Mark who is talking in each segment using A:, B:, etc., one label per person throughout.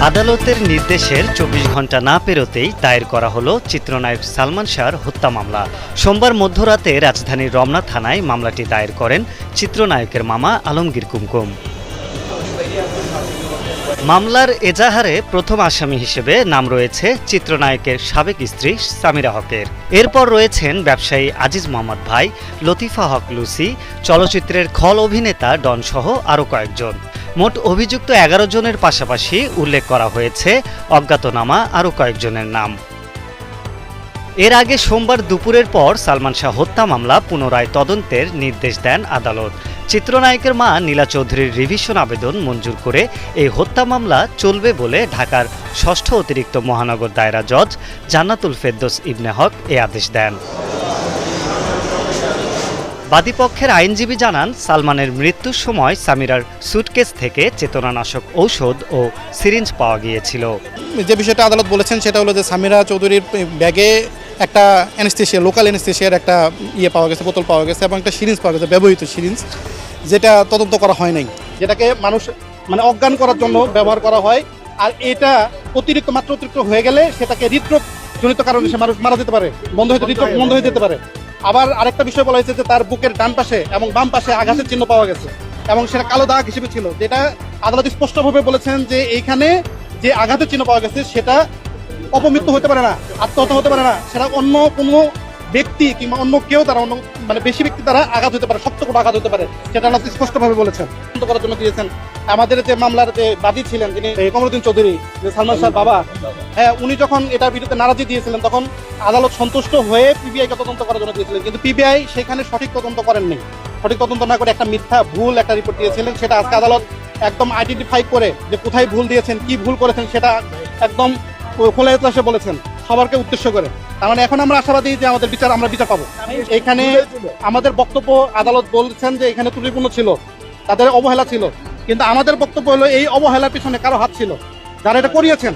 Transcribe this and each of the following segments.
A: আদালতের নির্দেশের চব্বিশ ঘণ্টা না পেরোতেই দায়ের করা হলো চিত্রনায়ক সালমান শাহর হত্যা মামলা। সোমবার মধ্যরাতে রাজধানীর রমনা থানায় মামলাটি দায়ের করেন চিত্রনায়কের মামা আলমগীর কুমকুম। মামলার এজাহারে প্রথম আসামি হিসেবে নাম রয়েছে চিত্রনায়কের সাবেক স্ত্রী সামিরা হকের। এরপর রয়েছেন ব্যবসায়ী আজিজ মোহাম্মদ ভাই, লতিফা হক লুসি, চলচ্চিত্রের খল অভিনেতা ডন সহ আরও কয়েকজন। মোট অভিযুক্ত এগারো জনের পাশাপাশি উল্লেখ করা হয়েছে অজ্ঞাতনামা আরও কয়েকজনের নাম। এর আগে সোমবার দুপুরের পর সালমান শাহ হত্যা মামলা পুনরায় তদন্তের নির্দেশ দেন আদালত। চিত্রনায়কের মা নীলা চৌধুরীর রিভিশন আবেদন মঞ্জুর করে এই হত্যা মামলা চলবে বলে ঢাকার ষষ্ঠ অতিরিক্ত মহানগর দায়রা জজ জান্নাতুল ফেরদোস ইবনে হক এ আদেশ দেন। বাদীপক্ষের আইনজীবী জানান, সালমানের মৃত্যুর সময় সামিরার সুটকেস থেকে চেতনানাশক ঔষধ ও সিরিঞ্জ পাওয়া গিয়েছিল।
B: যে বিষয়টা আদালত বলেছেন, সেটা হলো যে সামিরা চৌধুরীর ব্যাগে একটা অ্যানেস্থেশিয়া লোকাল অ্যানেস্থেশিয়ার একটা ইয়ে পাওয়া গেছে, বোতল পাওয়া গেছে এবং একটা সিরিঞ্জ পাওয়া গেছে, ব্যবহৃত সিরিঞ্জ, যেটা তদন্ত করা হয় নাই। যেটাকে মানুষ মানে অজ্ঞান করার জন্য ব্যবহার করা হয়, আর এটা অতিরিক্ত, মাত্র অতিরিক্ত হয়ে গেলে সেটাকে হৃদরোগ জনিত কারণে সে মানুষ মারা যেতে পারে, বন্ধ হতে হৃদরোগ বন্ধ হয়ে যেতে পারে। আবার আরেকটা বিষয় বলা হয়েছে যে তার বুকের ডান পাশে এবং বাম পাশে আঘাতের চিহ্ন পাওয়া গেছে এবং সেটা কালো দাগ হিসেবে ছিল, যেটা আদালত স্পষ্টভাবে বলেছেন যে এইখানে যে আঘাতের চিহ্ন পাওয়া গেছে সেটা অপমৃত্যু হতে পারে না, আত্মহত্যা হতে পারে না, সেটা অন্য কোনো ব্যক্তি কিংবা অন্য কেউ তারা অন্য মানে বেশি ব্যক্তি তারা আঘাত হতে পারে, শক্ত কোনো আঘাত হতে পারে, সেটা আদালত স্পষ্টভাবে বলেছেন। করার জন্য দিয়েছেন। আমাদের যে মামলার যে বাদী ছিলেন যিনি কমরুদ্দিন চৌধুরী, যে সালমান শাহ বাবা হ্যাঁ উনি যখন এটার বিরুদ্ধে নারাজি দিয়েছিলেন, তখন আদালত সন্তুষ্ট হয়ে পিবিআই কে তদন্ত করার জন্য দিয়েছিলেন। কিন্তু পিবিআই সেখানে সঠিক তদন্ত করেননি। সঠিক তদন্ত না করে একটা মিথ্যা ভুল একটা রিপোর্ট দিয়েছিলেন। সেটা আজকে আদালত একদম আইডেন্টিফাই করে যে কোথায় ভুল দিয়েছেন, কি ভুল করেছেন, সেটা একদম খোলা ইতিহাসে বলেছেন, সবারকে উদ্দেশ্য করে। তার মানে এখন আমরা আশাবাদী যে আমাদের বিচার, আমরা বিচার পাবো। এখানে আমাদের বক্তব্য আদালত বলছেন যে এখানে ত্রুটিপূর্ণ ছিল, তাদের অবহেলা ছিল। কিন্তু আমাদের বক্তব্য হলো এই অবহেলার পিছনে কারও হাত ছিল। যারা এটা করিয়েছেন,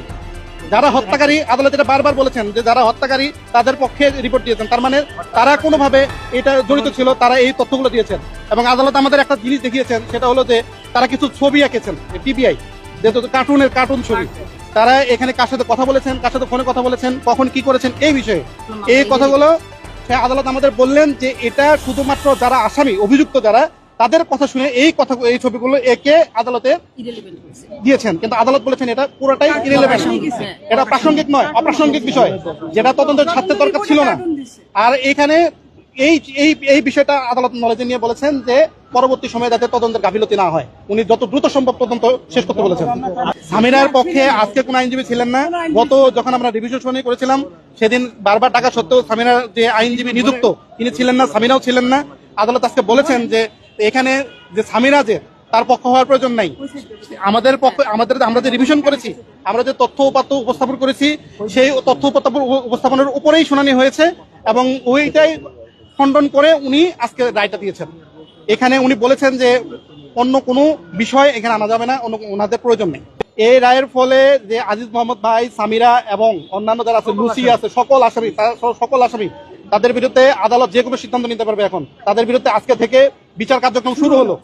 B: যারা হত্যাকারী আদালত এটা বারবার বলেছেন যে যারা হত্যাকারী তাদের পক্ষে রিপোর্ট দিয়েছেন, তার মানে তারা কোনোভাবে এটা জড়িত ছিল, তারা এই তথ্যগুলো দিয়েছেন। এবং আদালত আমাদের একটা জিনিস দেখিয়েছেন, সেটা হলো যে তারা কিছু ছবি এঁকেছেন পিবিআই যেহেতু কার্টুনের কার্টুন ছবি। তারা এখানে কার সাথে কথা বলেছেন, কার সাথে ফোনে কথা বলেছেন, কখন কি করেছেন, এই বিষয়ে। এই কথাগুলো আদালত আমাদের বললেন যে এটা শুধুমাত্র যারা আসামি, অভিযুক্ত যারা তাদের কথা শুনে এই কথা এই ছবিগুলো একে আদালতে দিয়েছেন। কিন্তু আদালত বলেছেন এটা পুরোটাই ইরেলেভেন্ট এটা প্রাসঙ্গিক নয় অপ্রাসঙ্গিক বিষয়। যেটা তদন্তের ছাড়তে দরকার ছিল না। আর এখানে এই এই এই বিষয়টা আদালত নলেজে নিয়ে বলেছেন যে পরবর্তী সময়ে যাতে তদন্তের গাফিলতি না হয়। উনি যত দ্রুত সম্ভব তদন্ত শেষ করতে বলেছেন। সামিনার পক্ষে আজকে কোনো আইনজীবী ছিলেন না। গত যখন আমরা রিভিশন শুনানি করেছিলাম সেদিন বারবার টাকা সত্ত্বেও সামিনার যে আইনজীবী নিযুক্ত তিনি ছিলেন না সামিনাও ছিলেন না। আদালত আজকে বলেছেন যে এখানে যে সামিনা যে, তার পক্ষ হওয়ার প্রয়োজন নাই। আমাদের পক্ষ, আমাদের আমরা যে রিভিশন করেছি, আমরা যে তথ্য উপাত্ত উপস্থাপন করেছি, সেই তথ্য উপাত্ত উপস্থাপনের উপরেই শুনানি হয়েছে এবং ওইটাই খণ্ডন করে উনি আজকে রায়টা দিয়েছেন। এখানে উনি বলেছেন যে অন্য কোনো বিষয় এখানে আনা যাবে না, অন্য ওনাদের প্রয়োজন নেই। এই রায়ের ফলে যে আজিজ মোহাম্মদ ভাই, সামিরা এবং অন্যান্য যারা আছে, লুসি আছে, সকল আসামি সকল আসামি তাদের বিরুদ্ধে আদালত যে কোনো সিদ্ধান্ত নিতে পারবে এখন। তাদের বিরুদ্ধে আজকে থেকে বিচার কার্যক্রম শুরু হলো।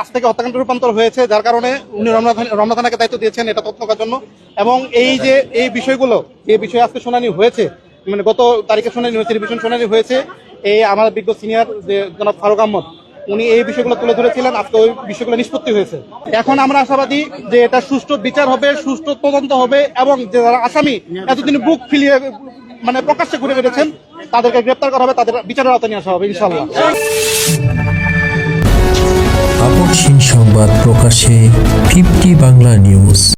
B: আজ থেকে হত্যাকাণ্ড রূপান্তর হয়েছে, যার কারণে উনি রমনা থানা- থানাকে দায়িত্ব দিয়েছেন এটা তথ্য জন্য। এবং এই যে, এই বিষয়গুলো, যে বিষয়ে আজকে শুনানি হয়েছে মানে গত তারিখে শুনানি হয়েছে, রিভিশন শুনানি হয়েছে এই আমার বিজ্ঞ সিনিয়র যে জনাব ফারুক আহমদ, উনি এই বিষয়গুলো তুলে ধরেছিলেন, আজকে ওই বিষয়গুলো নিষ্পত্তি হয়েছে। এখন আমরা আশাবাদী যে এটা সুষ্ঠু বিচার হবে, সুষ্ঠু তদন্ত হবে, এবং যারা আসামি, এতদিন বুক ফিলিয়ে মানে প্রকাশ্যে ঘুরে বেড়েছেন তাদেরকে গ্রেপ্তার করা হবে, তাদের বিচারের আওতায় নিয়ে আসা হবে ইনশাল্লাহ
C: সংবাদ প্রকাশে ফিফটি বাংলা নিউজ।